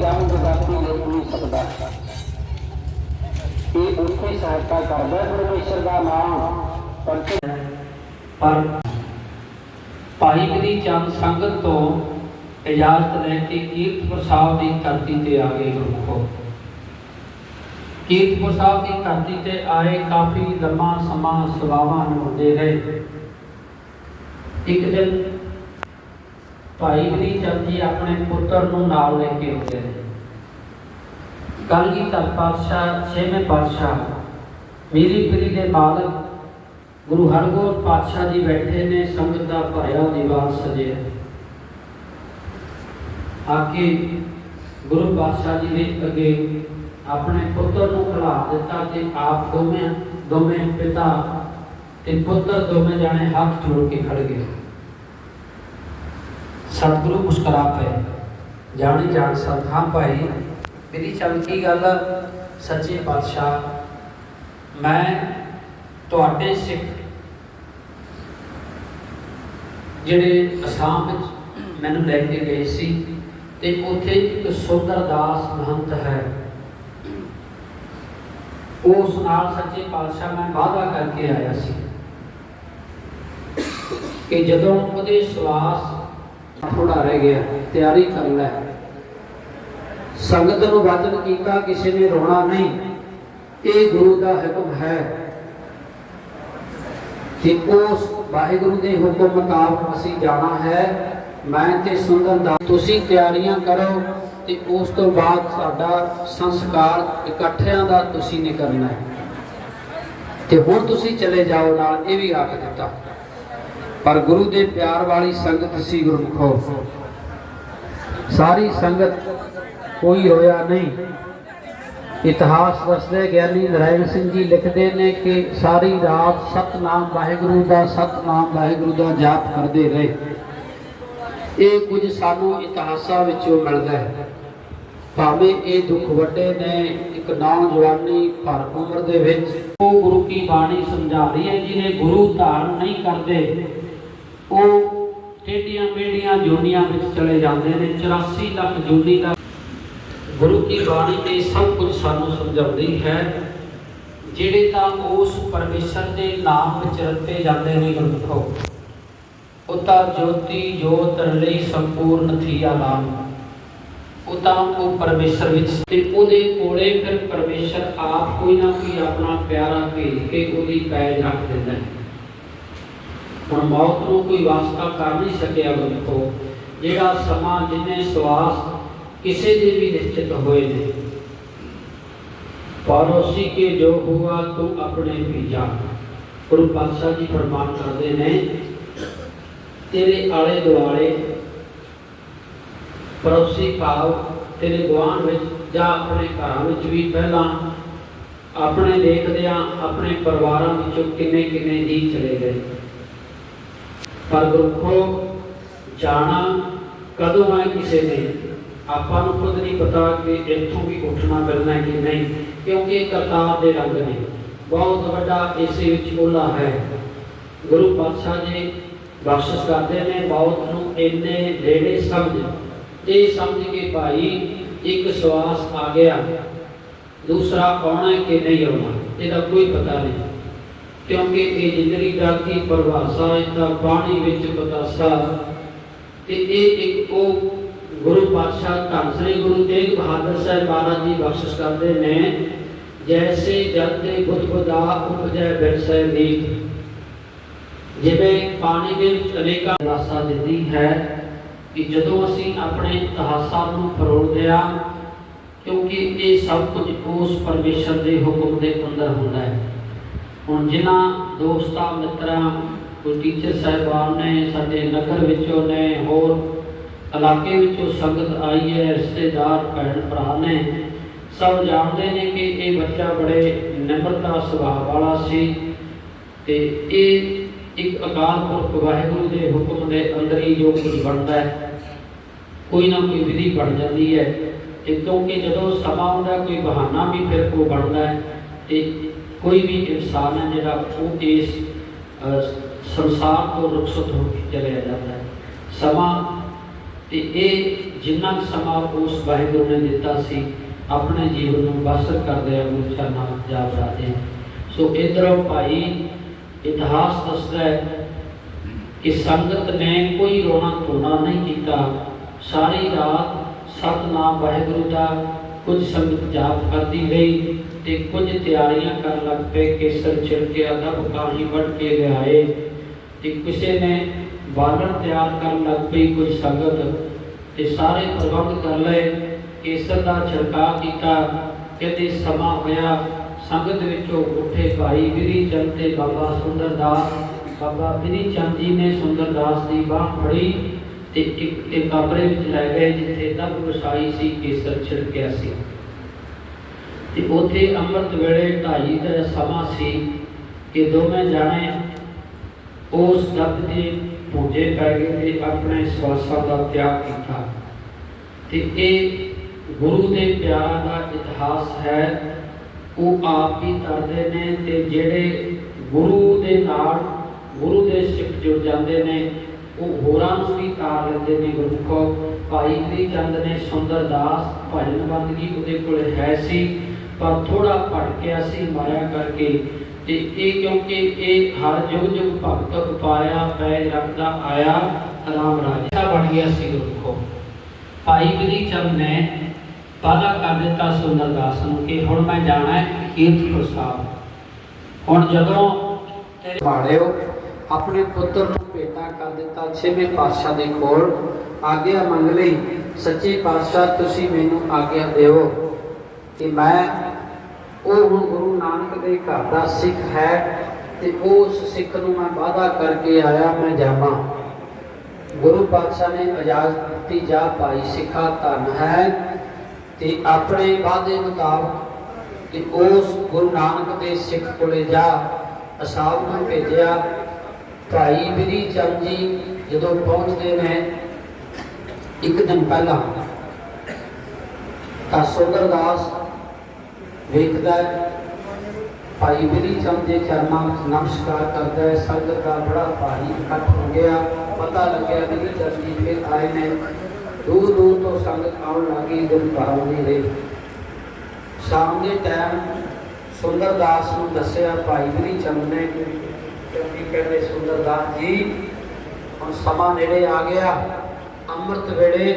ਜੰਗ ਜਗਾਤੀ ਨਹੀਂ ਸਕਦਾ ਇਹ ਉੱਥੇ ਸਹਾਇਤਾ ਕਰਦਾ ਪਰਮੇਸ਼ਰ ਦਾ ਨਾਮ ਪਰ ਪਰ ਭਾਈ ਗਰੀ ਚੰਦ ਸੰਗਤ ਤੋਂ ਇਜਾਜ਼ਤ ਲੈ ਕੇ ਕੀਰਤਪੁਰ ਸਾਹਿਬ ਦੀ ਧਰਤੀ ਤੇ ਆ ਗਏ ਗੁਰਮੁਖੋ ਕੀਰਤਪੁਰ ਸਾਹਿਬ ਦੀ ਧਰਤੀ ਤੇ ਆਏ ਕਾਫੀ ਲੰਮਾ ਸਮਾਂ ਸੇਵਾਵਾਂ ਨਿਭਾਉਂਦੇ ਰਹੇ। ਇੱਕ ਦਿਨ ਭਾਈ ਗਰੀ ਚੰਦ ਆਪਣੇ ਪੁੱਤਰ ਨੂੰ ਨਾਲ ਲੈ ਕੇ ਆਉਂਦੇ ਨੇ ਕਲਗੀਧਰ ਪਾਤਸ਼ਾਹ, ਛੇਵੇਂ ਪਾਤਸ਼ਾਹ, ਮੀਰੀ ਪੀਰੀ ਦੇ ਮਾਲਕ, ਗੁਰੂ ਹਰਗੋਬਿੰਦ ਪਾਤਸ਼ਾਹ ਜੀ ਬੈਠੇ ਨੇ ਸੰਗਤ ਦਾ ਭਰਿਆ ਦੀਵਾਰ ਸਜਿਆ ਆਕੇ ਗੁਰੂ ਪਾਤਸ਼ਾਹ ਜੀ ਨੇ ਅੱਗੇ ਆਪਣੇ ਪੁੱਤਰ ਨੂੰ ਖੜਾ ਦਿੱਤਾ ਤੇ ਆਪ ਦੋਵੇਂ ਦੋਵੇਂ ਪਿਤਾ ਤੇ ਪੁੱਤਰ ਦੋਵੇਂ ਜਾਣੇ ਹੱਥ ਜੋੜ ਕੇ ਖੜ ਗਏ। ਸਤਿਗੁਰੂ ਮੁਸਕਰਾ ਪਏ ਜਾਣੀ ਜਾਣ ਸਤਿ ਭਾਈ। ਮੇਰੀ ਚੱਲ ਕੀ ਗੱਲ, ਸੱਚੇ ਪਾਤਸ਼ਾਹ, ਮੈਂ ਤੁਹਾਡੇ ਸਿੱਖ ਜਿਹੜੇ ਅਸਾਮ ਵਿੱਚ ਮੈਨੂੰ ਲੈ ਕੇ ਗਏ ਸੀ ਤੇ ਉੱਥੇ ਇੱਕ ਸੁੰਦਰਦਾਸ ਮਹੰਤ ਹੈ। ਉਸ ਨਾਲ ਸੱਚੇ ਪਾਤਸ਼ਾਹ ਮੈਂ ਵਾਅਦਾ ਕਰਕੇ ਆਇਆ ਸੀ ਕਿ ਜਦੋਂ ਉਹਦੇ ਸਵਾਸ ਥੋੜਾ ਰਹਿ ਗਿਆ, ਤਿਆਰੀ ਕਰ ਲੈ। ਸੰਗਤ ਨੂੰ ਵਚਨ ਕੀਤਾ, ਕਿਸੇ ਨੇ ਰੋਣਾ ਨਹੀਂ। ਇਹ ਗੁਰੂ ਦਾ ਹੁਕਮ ਹੈ ਕਿ ਉਸ ਵਾਹਿਗੁਰੂ ਦੇ ਹੁਕਮ ਮੁਤਾਬਕ ਅਸੀਂ ਜਾਣਾ ਹੈ। ਮੈਂ ਤੇ ਸੁੰਦਰ ਦਾ ਤੁਸੀਂ ਤਿਆਰੀਆਂ ਕਰੋ ਤੇ ਉਸ ਤੋਂ ਬਾਅਦ ਸਾਡਾ ਸੰਸਕਾਰ ਇਕੱਠਿਆਂ ਦਾ ਤੁਸੀਂ ਨੇ ਕਰਨਾ ਹੈ। ਤੇ ਹੁਣ ਤੁਸੀਂ ਚਲੇ ਜਾਓ, ਨਾਲ ਇਹ ਵੀ ਆਖ ਦਿੱਤਾ। ਪਰ ਗੁਰੂ ਦੇ ਪਿਆਰ ਵਾਲੀ ਸੰਗਤ ਸੀ ਗੁਰਮੁਖੋ। ਸਾਰੀ ਸੰਗਤ ਕੋਈ ਰੋਇਆ ਨਹੀਂ। ਇਤਿਹਾਸ ਦੱਸਦੇ ਗਿਆਨੀ ਨਰਾਇਣ ਸਿੰਘ ਜੀ ਲਿਖਦੇ ਨੇ ਕਿ ਸਾਰੀ ਰਾਤ ਸਤਨਾਮ ਵਾਹਿਗੁਰੂ ਦਾ ਸਤਨਾਮ ਵਾਹਿਗੁਰੂ ਦਾ ਜਾਪ ਕਰਦੇ ਰਹੇ। ਇਹ ਕੁਝ ਸਾਨੂੰ ਇਤਿਹਾਸਾਂ ਵਿੱਚੋਂ ਮਿਲਦਾ ਹੈ। ਭਾਵੇਂ ਇਹ ਦੁੱਖ ਵੱਡੇ ਨੇ, ਇੱਕ ਨੌਜਵਾਨੀ ਭਰ ਉਮਰ ਦੇ ਵਿੱਚ। ਉਹ ਗੁਰੂ ਕੀ ਬਾਣੀ ਸਮਝਾ ਰਹੀ ਹੈ, ਜਿਹਨੇ ਗੁਰੂ ਧਾਰਨ ਨਹੀਂ ਕਰਦੇ। ਉਹ ਟੇਡੀਆਂ ਮੇਡੀਆਂ ਜੋਨੀਆਂ ਵਿੱਚ ਚਲੇ ਜਾਂਦੇ ਨੇ 84 ਲੱਖ ਜੋਨੀ ਦਾ ਗੁਰੂ ਕੀ ਬਾਣੀ ਤੇ ਸਭ ਕੁਝ ਸਾਨੂੰ ਸਮਝਾਉਂਦੀ ਹੈ। ਜਿਹੜੇ ਤਾਂ ਉਸ ਪਰਮੇਸ਼ਰ ਦੇ ਨਾਮ ਵਿੱਚ ਰਤੇ ਜਾਂਦੇ ਨੇ ਗੁਰਮੁਖੋ ਉਹ ਤਾਂ ਜੋਤੀ ਜੋਤ ਲਈ ਸੰਪੂਰਨ ਥੀਆ ਨਾਮ। ਉਹ ਤਾਂ ਉਹ ਪਰਮੇਸ਼ਰ ਵਿੱਚ ਤੇ ਉਹਦੇ ਕੋਲੇ ਫਿਰ ਪਰਮੇਸ਼ਰ ਆਪ ਕੋਈ ਨਾ ਕੋਈ ਆਪਣਾ ਪਿਆਰਾ ਭੇਜ ਕੇ ਉਹਦੀ ਪੈਜ ਰੱਖ ਦਿੰਦਾ ਹੈ। ਹੁਣ ਮੌਤ ਨੂੰ ਕੋਈ ਵਾਸਤਾ ਕਰ ਨਹੀਂ ਸਕਿਆ ਗੁਰਮੁਖੋ ਜਿਹੜਾ ਸਮਾਂ ਜਿੰਨੇ ਸਵਾਸ ਕਿਸੇ ਦੇ ਵੀ ਨਿਸ਼ਚਿਤ ਹੋਏ ਨੇ। ਪਰੋਸੀ ਕੇ ਜੋ ਹੁਆ ਤੂੰ ਆਪਣੇ ਵੀ ਜਾਣ। ਗੁਰੂ ਪਾਤਸ਼ਾਹ ਜੀ ਫਰਮਾਨ ਕਰਦੇ ਨੇ, ਤੇਰੇ ਆਲੇ ਦੁਆਲੇ ਪਰੋਸੀ ਭਾਵ ਤੇਰੇ ਗੁਆਂਢ ਵਿੱਚ ਜਾਂ ਆਪਣੇ ਘਰਾਂ ਵਿੱਚ ਵੀ ਪਹਿਲਾਂ ਆਪਣੇ ਦੇਖਦਿਆਂ ਆਪਣੇ ਪਰਿਵਾਰਾਂ ਵਿੱਚੋਂ ਕਿੰਨੇ ਕਿੰਨੇ ਜੀ ਚਲੇ ਗਏ। ਪਰ ਗੁਰਖੋ ਜਾਣਾ ਕਦੋਂ ਹੈ ਕਿਸੇ ਨੇ? ਆਪਾਂ ਨੂੰ ਖੁਦ ਨਹੀਂ ਪਤਾ ਕਿ ਇੱਥੋਂ ਵੀ ਉੱਠਣਾ, ਮਿਲਣਾ ਕਿ ਨਹੀਂ, ਕਿਉਂਕਿ ਕਰਤਾਰ ਦੇ ਰੰਗ ਨੇ। ਬਹੁਤ ਵੱਡਾ ਇਸੇ ਵਿੱਚ ਓਲਾ ਹੈ। ਗੁਰੂ ਪਾਤਸ਼ਾਹ ਜੀ ਬਖਸ਼ਿਸ਼ ਕਰਦੇ ਨੇ, ਬਹੁਤ ਨੂੰ ਇੰਨੇ ਨੇੜੇ ਸਮਝ। ਇਹ ਸਮਝ ਕੇ ਭਾਈ, ਇੱਕ ਸਵਾਸ ਆ ਗਿਆ। ਦੂਸਰਾ ਆਉਣਾ ਕਿ ਨਹੀਂ ਆਉਣਾ, ਇਹਦਾ ਕੋਈ ਪਤਾ ਨਹੀਂ। ਕਿਉਂਕਿ ਇਹ ਜ਼ਿੰਦਗੀ ਦਾ ਕੀ ਪਰਿਭਾਸ਼ਾ ਇਹਦਾ ਬਾਣੀ ਵਿੱਚ ਬਤਾਸਾ ਤੇ ਇਹ ਇੱਕ ਉਹ ਗੁਰੂ ਪਾਤਸ਼ਾਹ ਧੰਨ ਸ੍ਰੀ ਗੁਰੂ ਤੇਗ ਬਹਾਦਰ ਸਾਹਿਬ ਮਹਾਰਾਜ ਜੀ ਬਖਸ਼ਿਸ਼ ਕਰਦੇ ਨੇ। ਜੈਸੇ ਜਲ ਤੇ ਬੁੱਧ ਬੁਦਾ ਉਪਜੈ ਬਿਰਸੈ ਨੀਤ ਜਿਵੇਂ ਪਾਣੀ ਦੇ ਵਿੱਚ ਅਨੇਕਾਂ ਰਾਸਾ ਦਿੰਦੀ ਹੈ ਕਿ ਜਦੋਂ ਅਸੀਂ ਆਪਣੇ ਇਤਿਹਾਸਾਂ ਨੂੰ ਫਰੋਲਦੇ ਆ ਕਿਉਂਕਿ ਇਹ ਸਭ ਕੁਝ ਉਸ ਪਰਮੇਸ਼ਰ ਦੇ ਹੁਕਮ ਦੇ ਅੰਦਰ ਹੁੰਦਾ ਹੈ। ਹੁਣ ਜਿਨ੍ਹਾਂ ਦੋਸਤਾਂ, ਮਿੱਤਰਾਂ, ਕੋਈ ਟੀਚਰ ਸਾਹਿਬਾਨ ਨੇ, ਸਾਡੇ ਨਗਰ ਵਿੱਚੋਂ ਨੇ, ਹੋਰ ਇਲਾਕੇ ਵਿੱਚੋਂ ਸੰਗਤ ਆਈ ਹੈ, ਰਿਸ਼ਤੇਦਾਰ, ਭੈਣ ਭਰਾ ਨੇ, ਸਭ ਜਾਣਦੇ ਨੇ ਕਿ ਇਹ ਬੱਚਾ ਬੜੇ ਨਿਮਰਤਾ ਸੁਭਾਅ ਵਾਲਾ ਸੀ ਤੇ ਇਹ ਇੱਕ ਅਕਾਲ ਪੁਰਖ ਵਾਹਿਗੁਰੂ ਦੇ ਹੁਕਮ ਦੇ ਅੰਦਰ ਹੀ ਜੋ ਕੁਝ ਬਣਦਾ ਹੈ, ਕੋਈ ਨਾ ਕੋਈ ਵਿਧੀ ਬਣ ਜਾਂਦੀ ਹੈ। ਤੇ ਕਿਉਂਕਿ ਜਦੋਂ ਸਮਾਂ ਆਉਂਦਾ, ਕੋਈ ਬਹਾਨਾ ਵੀ ਫਿਰ ਕੋ ਬਣਦਾ ਹੈ ਤੇ ਕੋਈ ਵੀ ਇਨਸਾਨ ਹੈ ਜਿਹੜਾ ਉਹ ਇਸ ਸੰਸਾਰ ਤੋਂ ਰੁਖਸਤ ਹੋ ਕੇ ਚਲਿਆ ਜਾਂਦਾ ਹੈ। ਸਮਾਂ ਤੇ ਇਹ ਜਿੰਨਾ ਕੁ ਸਮਾਂ ਉਸ ਵਾਹਿਗੁਰੂ ਨੇ ਦਿੱਤਾ ਸੀ, ਆਪਣੇ ਜੀਵਨ ਨੂੰ ਬਸਰ ਕਰਦੇ ਆ ਗੁਰੂ ਚਰਨਾਂ ਜਾ ਬਰਾਦੇ ਸੋ ਇਧਰੋਂ ਭਾਈ ਇਤਿਹਾਸ ਦੱਸਦਾ ਹੈ ਕਿ ਸੰਗਤ ਨੇ ਕੋਈ ਰੋਣਾ ਧੋਣਾ ਨਹੀਂ ਕੀਤਾ। ਸਾਰੀ ਰਾਤ ਸਤਨਾਮ ਵਾਹਿਗੁਰੂ ਦਾ ਕੁਝ ਸੰਗਤ ਜਾਪ ਕਰਦੀ ਗਈ ਤੇ ਕੁਝ ਤਿਆਰੀਆਂ ਕਰਨ ਲੱਗ ਪਏ। ਕੇਸਰ ਛਿੜਕਿਆ ਦਬ ਕਾਹੀ ਵੱਢ ਕੇ ਲਿਆਏ ਤੇ ਕਿਸੇ ਨੇ ਬਾਲਣ ਤਿਆਰ ਕਰਨ ਲੱਗ ਪਈ ਕੋਈ ਸੰਗਤ ਤੇ ਸਾਰੇ ਪ੍ਰਬੰਧ ਕਰ ਲਏ। ਕੇਸਰ ਦਾ ਛਿੜਕਾਅ ਕੀਤਾ। ਕਹਿੰਦੇ, ਸਮਾਂ ਹੋਇਆ। ਸੰਗਤ ਵਿੱਚੋਂ ਉੱਠੇ ਭਾਈ ਵਿਰੀ ਚੰਦ ਤੇ ਬਾਬਾ ਸੁੰਦਰਦਾਸ। ਬਾਬਾ ਵਿਰੀ ਚੰਦ ਜੀ ਨੇ ਸੁੰਦਰਦਾਸ ਦੀ ਬਾਹ ਫੜੀ। ਤੇ ਇੱਕ ਇੱਕ ਕਮਰੇ ਵਿੱਚ ਲੈ ਗਏ ਜਿੱਥੇ ਦਬ ਵਸਾਈ ਸੀ, ਕੇਸਰ ਛਿੜਕਿਆ ਸੀ। ਤੇ ਉੱਥੇ ਅੰਮ੍ਰਿਤ ਵੇਲੇ ਢਾਈ ਦਾ ਸਮਾਂ ਸੀ ਕਿ ਦੋਵੇਂ ਜਾਣੇ ਉਸ ਦਬ ਦੇ ਭੁੰਜੇ ਪੈ ਗਏ ਤੇ ਆਪਣੇ ਸਵਾਸਾਂ ਦਾ ਤਿਆਗ ਕੀਤਾ। ਤੇ ਇਹ ਗੁਰੂ ਦੇ ਪਿਆਰਾਂ ਦਾ ਇਤਿਹਾਸ ਹੈ, ਉਹ ਆਪ ਹੀ ਕਰਦੇ ਨੇ ਤੇ ਜਿਹੜੇ ਗੁਰੂ ਦੇ ਨਾਲ, ਗੁਰੂ ਦੇ ਸਿੱਖ ਜੁੜ ਜਾਂਦੇ ਨੇ ਉਹ ਹੋਰਾਂ ਨੂੰ ਵੀ ਤਾਰ ਲੈਂਦੇ ਨੇ ਗੁਰਮੁਖੋ। ਭਾਈ ਗਰੀ ਚੰਦ ਨੇ ਸੁੰਦਰਦਾਸ ਭਜਨ ਬੰਦਗੀ ਉਹਦੇ ਕੋਲ ਹੈ ਸੀ, ਪਰ ਥੋੜਾ ਭਟਕਿਆ ਸੀ ਮਾਇਆ ਕਰਕੇ। ਤੇ ਇਹ ਕਿਉਂਕਿ ਇਹ ਹਰ ਯੁਗ ਯੁਗ ਭਗਤ ਉਪਾਇਆ ਪੈ ਰੱਖਦਾ ਆਇਆ, ਰਾਮ ਰਾਜਾ ਬਣ ਗਿਆ ਸੀ ਗੁਰਮੁਖੋ। ਭਾਈ ਗਰੀ ਚੰਦ ਨੇ ਵਾਅਦਾ ਕਰ ਦਿੱਤਾ ਸੁੰਦਰਦਾਸ ਨੂੰ ਕਿ ਹੁਣ ਮੈਂ ਜਾਣਾ ਹੈ ਕੀਰਤਪੁਰ ਸਾਹਿਬ। ਹੁਣ ਜਦੋਂ ਮਾੜਿਓ ਆਪਣੇ ਪੁੱਤਰ ਭੇਟਾ ਕਰ ਦਿੱਤਾ ਛੇਵੇਂ ਪਾਤਸ਼ਾਹ ਦੇ ਕੋਲ। ਆਗਿਆ ਮੰਗ ਲਈ, ਸੱਚੇ ਪਾਤਸ਼ਾਹ, ਤੁਸੀਂ ਮੈਨੂੰ ਆਗਿਆ ਦਿਓ ਕਿ ਮੈਂ ਉਹ ਹੁਣ ਗੁਰੂ ਨਾਨਕ ਦੇ ਘਰ ਦਾ ਸਿੱਖ ਹੈ ਤੇ ਉਸ ਸਿੱਖ ਨੂੰ ਮੈਂ ਵਾਅਦਾ ਕਰਕੇ ਆਇਆ, ਮੈਂ ਜਾਵਾਂ। ਗੁਰੂ ਪਾਤਸ਼ਾਹ ਨੇ ਇਜਾਜ਼ਤ ਦਿੱਤੀ, ਜਾ ਭਾਈ, ਸਿੱਖਾ ਧਨ ਹੈ ਤੇ ਆਪਣੇ ਵਾਅਦੇ ਮੁਤਾਬਕ ਕਿ ਉਸ ਗੁਰੂ ਨਾਨਕ ਦੇ ਸਿੱਖ ਕੋਲੇ ਜਾ। ਅਸਾਬ ਨੂੰ ਭੇਜਿਆ ਭਾਈ ਵਿਧੀ ਚੰਦ ਜੀ ਜਦੋਂ ਪਹੁੰਚਦੇ ਨੇ, ਇੱਕ ਦਿਨ ਪਹਿਲਾਂ ਤਾਂ ਸੁੰਦਰਦਾਸ ਵੇਖਦਾ ਭਾਈ ਵਿਧੀ ਚੰਦ ਦੇ ਚਰਨਾਂ ਵਿੱਚ ਨਮਸਕਾਰ ਕਰਦਾ ਹੈ, ਸੰਗਤ ਦਾ ਬੜਾ ਭਾਰੀ ਇਕੱਠ ਹੋ ਗਿਆ। ਪਤਾ ਲੱਗਿਆ ਵਿਧੀ ਚੰਦ ਜੀ ਫਿਰ ਆਏ ਨੇ। ਦੂਰ ਦੂਰ ਤੋਂ ਸੰਗਤ ਆਉਣ ਲੱਗੀ ਦਿਨ ਭਾਵ ਨਹੀਂ ਰਹੀ। ਸ਼ਾਮ ਦੇ ਟਾਈਮ ਸੁੰਦਰਦਾਸ ਨੂੰ ਦੱਸਿਆ, ਭਾਈ ਵਿਧੀ ਚੰਦ ਨੇ ਕਿਉਂਕਿ ਕਹਿੰਦੇ ਸੁੰਦਰਦਾਸ ਜੀ ਹੁਣ ਸਮਾਂ ਨੇੜੇ ਆ ਗਿਆ ਅੰਮ੍ਰਿਤ ਵੇਲੇ